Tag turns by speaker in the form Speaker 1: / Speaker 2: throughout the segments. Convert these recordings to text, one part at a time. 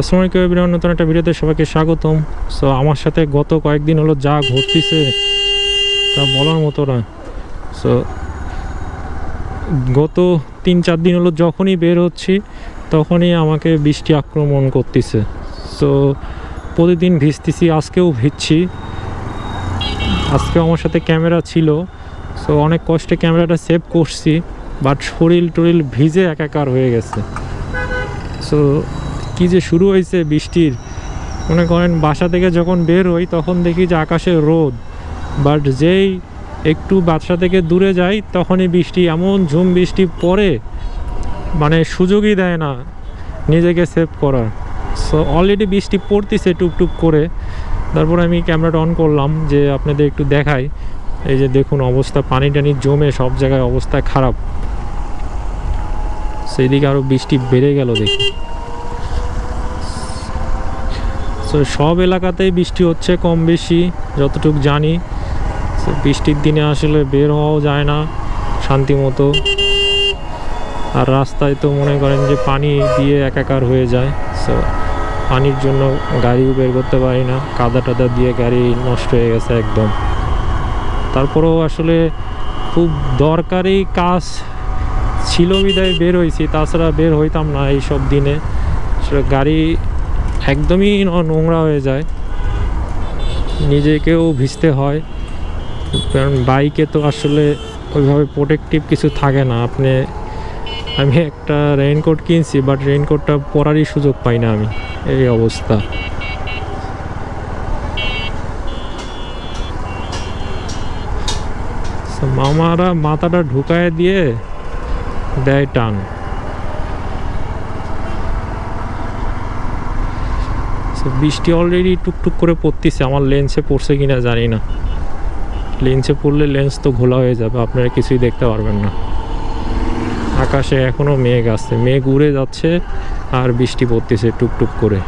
Speaker 1: আসসালামু আলাইকুম এভরিওয়ান, নতুন একটা ভিডিওতে সবাইকে স্বাগতম। সো আমার সাথে গত কয়েকদিন হলো যা ঘটতেছে তা বলার মতো না। সো গত তিন চার দিন হলো যখনই বের হচ্ছি, তখনই আমাকে বৃষ্টি আক্রমণ করতেছে। সো প্রতিদিন ভিজতেছি, আজকেও ভিজছি। আজকে আমার সাথে ক্যামেরা ছিল। সো অনেক কষ্টে ক্যামেরাটা সেভ করছি, বাট শরীর টরিল ভিজে একাকার হয়ে গেছে। সো কি যে শুরু হয়েছে বৃষ্টির। মনে করেন বাসা থেকে যখন বের হই, তখন দেখি যে আকাশে রোদ। বাট যেই একটু বাসা থেকে দূরে যাই, তখনই বৃষ্টি, এমন ঝুম বৃষ্টি পড়ে মানে সুযোগই দেয় না নিজেকে সেভ করার। সো অলরেডি বৃষ্টি পড়তেছে টুকটুক করে। তারপর আমি ক্যামেরাটা অন করলাম যে আপনাদের একটু দেখাই। এই যে দেখুন অবস্থা, পানি টানি জমে সব জায়গায় অবস্থা খারাপ। সেই দিকে আরও বৃষ্টি বেড়ে গেল দেখি। তো সব এলাকাতেই বৃষ্টি হচ্ছে, কম বেশি, যতটুকু জানি। বৃষ্টির দিনে আসলে বের হওয়াও যায় না, শান্তি মতো। আর রাস্তায় তো মনে করেন যে পানি দিয়ে একাকার হয়ে যায়। সো পানির জন্য গাড়িও বের করতে পারি না, কাদা টাদা দিয়ে গাড়ি নষ্ট হয়ে গেছে একদম। তারপরেও আসলে খুব দরকারি কাজ ছিল বিদায় বের হয়েছি তাছাড়া বের হইতাম না এইসব দিনে। গাড়ি একদমই নোংরা হয়ে যায়। নিজেকেও ভিজতে হয়। কারণ বাইকে তো আসলে ওইভাবে প্রোটেক্টিভ কিছু থাকে না। আপনি আমি একটা রেইনকোট কিনছি বাট রেইনকোটটা পরারই সুযোগ পাই না আমি। এই অবস্থা। মামারা মাথাটা ঢুকায় দিয়ে দেয় টান। So, বৃষ্টি অলরেডি টুকটুক করে পড়তেছে আমার লেন্সে পড়ছে কিনা জানি না। লেন্সে পড়লে লেন্স তো ঘোলা হয়ে যাবে আপনারা কিছুই দেখতে পারবেন না। আকাশে এখনও মেঘ আসছে মেঘ উড়ে যাচ্ছে আর বৃষ্টি পড়তেছে টুকটুক করে।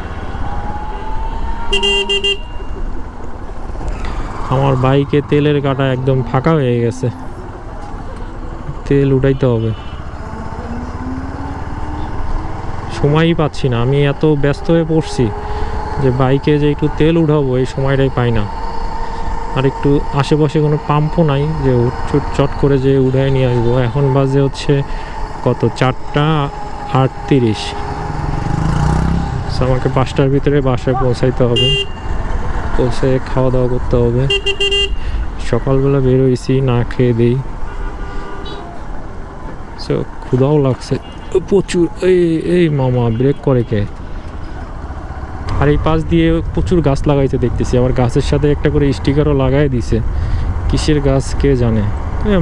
Speaker 1: আমার বাইকে তেলের কাটা একদম ফাঁকা হয়ে গেছে। তেল উঠাইতে হবে। সময়ই পাচ্ছি না আমি এত ব্যস্ত হয়ে পড়ছি। যে বাইকে যে একটু তেল উঠাবো, এই সময়টাই পাই না। আর একটু আশেপাশে কোনো পাম্পও নাই, যে চট চট করে যে উঠায় নিয়ে আসব। এখন বাজে হচ্ছে কত? চারটা আটত্রিশ। আমাকে পাঁচটার ভিতরে বাসায় পৌঁছাইতে হবে। পৌঁছে খাওয়া দাওয়া করতে হবে। সকালবেলা বেরোইছি, না খেয়ে দিই। সো ক্ষুধাও লাগছে। প্রচুর, এই এই মামা ব্রেক করে কে? আর এই পাশ দিয়ে প্রচুর গাছ লাগাইতে দেখতেছি। আবার গাছের সাথে একটা করে স্টিকারও লাগাই দিছে। কিসের গাছ কে জানে?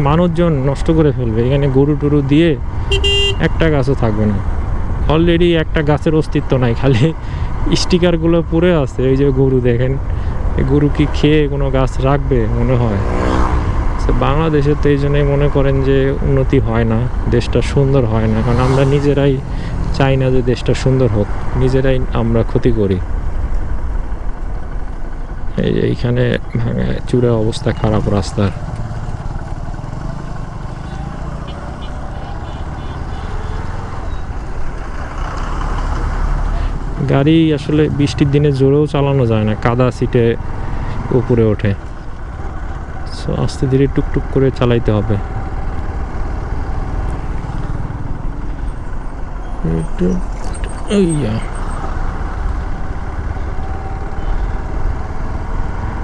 Speaker 1: মানুষজন নষ্ট করে ফেলবে। এখানে গরু টরু দিয়ে একটা গাছও থাকবে না। অলরেডি একটা গাছের অস্তিত্ব নাই, খালি স্টিকারগুলো পড়ে আছে। এই যে গরু দেখেন গরু কি খেয়ে কোনো গাছ রাখবে মনে হয়? বাংলাদেশে তো এই জন্যই মনে করেন যে উন্নতি হয় না, দেশটা সুন্দর হয় না। কারণ আমরা নিজেরাই চাই না যে দেশটা সুন্দর হোক, নিজেরাই আমরা ক্ষতি করি। এই যে এইখানে চূড়া অবস্থা খারাপ রাস্তার। গাড়ি আসলে বৃষ্টির দিনে জোরেও চালানো যায় না, কাদা সিটে উপরে ওঠে। আস্তে ধীরে টুকটুক করে চালাইতে হবে। একটু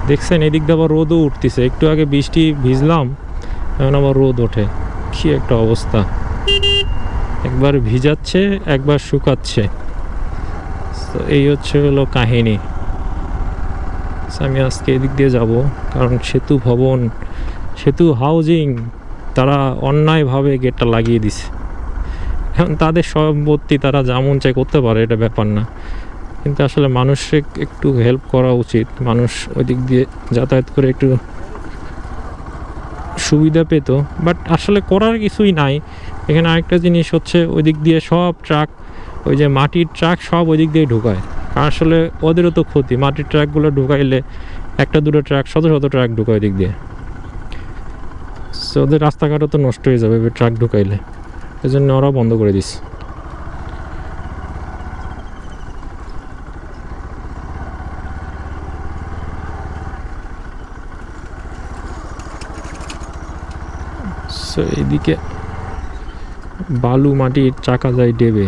Speaker 1: দেখছেন, এদিক দিয়ে আবার রোদও উঠতেছে। একটু আগে বৃষ্টি ভিজলাম, এখন আবার রোদ ওঠে। কি একটা অবস্থা। একবার ভিজাচ্ছে, একবার শুকাচ্ছে। তো এই হচ্ছে হলো কাহিনী। আমি আজকে এদিক দিয়ে যাব, কারণ সেতু ভবন, সেতু হাউজিং তারা অন্যায়ভাবে গেটটা লাগিয়ে দিছে। এখন তাদের সম্পত্তি তারা যেমন চাই করতে পারে, এটা ব্যাপার না। কিন্তু আসলে মানুষকে একটু হেল্প করা উচিত। মানুষ ওই দিক দিয়ে যাতায়াত করে একটু সুবিধা পেত। বাট আসলে করার কিছুই নাই। এখানে আরেকটা জিনিস হচ্ছে ওই দিক দিয়ে সব ট্রাক ওই যে মাটির ট্রাক সব ওই দিক দিয়ে ঢুকায়। আসলে ওদেরও তো ক্ষতি। মাটির ট্রাকগুলো ঢুকাইলে একটা, দুটো ট্রাক শত শত ট্রাক ঢুকায় ওই দিক দিয়ে ওদের রাস্তাঘাটও তো নষ্ট হয়ে যাবে ট্রাক ঢুকাইলে। এজন্য ওরা বন্ধ করে দিস এদিকে বালু মাটির চাকা যায় ডেবে।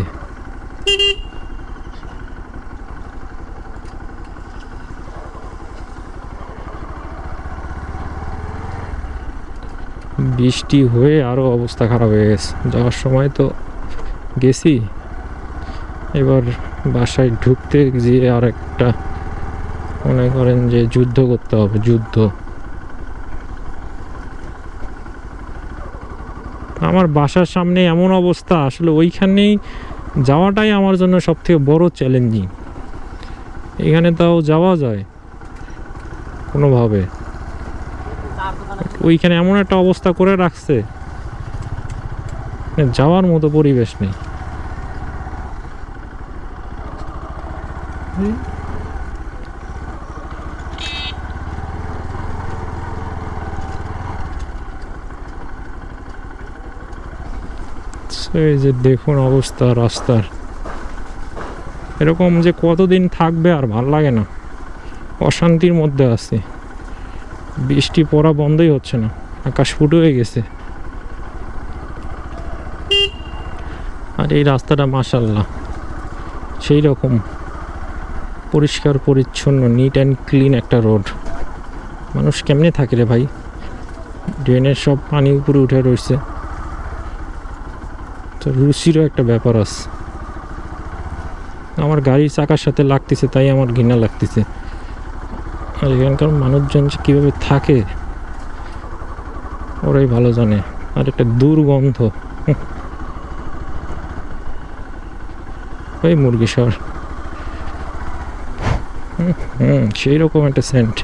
Speaker 1: বৃষ্টি হয়ে আরও অবস্থা খারাপ হয়ে গেছে। যাওয়ার সময় তো গেছি। এবার বাসায় ঢুকতে গিয়ে আর একটা মনে করেন যে যুদ্ধ করতে হবে, যুদ্ধ। আমার বাসার সামনে এমন অবস্থা, আসলে ওইখানেই যাওয়াটাই আমার জন্য সব থেকে বড় চ্যালেঞ্জিং এখানে তাও যাওয়া যায় কোনোভাবে। ওইখানে এমন একটা অবস্থা করে রাখছে। যাওয়ার মতো পরিবেশ নেই। এই যে দেখুন অবস্থা রাস্তার। এরকম যে কতদিন থাকবে আর ভালো লাগে না। অশান্তির মধ্যে আছে। বৃষ্টি পড়া বন্ধই হচ্ছে না। আকাশ ফুটো হয়ে গেছে। আর এই রাস্তাটা মাসাল্লাহ সেই রকম পরিষ্কার, পরিচ্ছন্ন নিট অ্যান্ড ক্লিন একটা রোড মানুষ কেমনে থাকে রে ভাই? ড্রেনের সব পানি উপরে উঠে রয়েছে। তো রুচিরও একটা ব্যাপার আছে। আমার গাড়ির চাকার সাথে লাগতেছে, তাই আমার ঘৃণা লাগতেছে। আর এখানকার মানুষজন যে কীভাবে থাকে, ওরাই ভালো জানে। আর একটা দুর্গন্ধ। ওই মুরগি সর। হুম সেই রকম একটা সেন্ট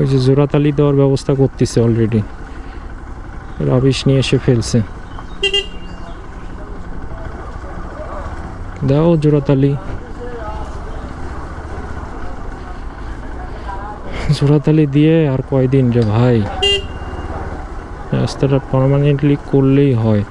Speaker 1: ওই যে জোড়াতালি দেওয়ার ব্যবস্থা করতেছে অলরেডি রাবিশ নিয়ে এসে ফেলছে। দাও জোড়াতালি জোড়াতালি দিয়ে আর কয়দিন রে ভাই? রাস্তাটা পার্মানেন্টলি করলেই হয়।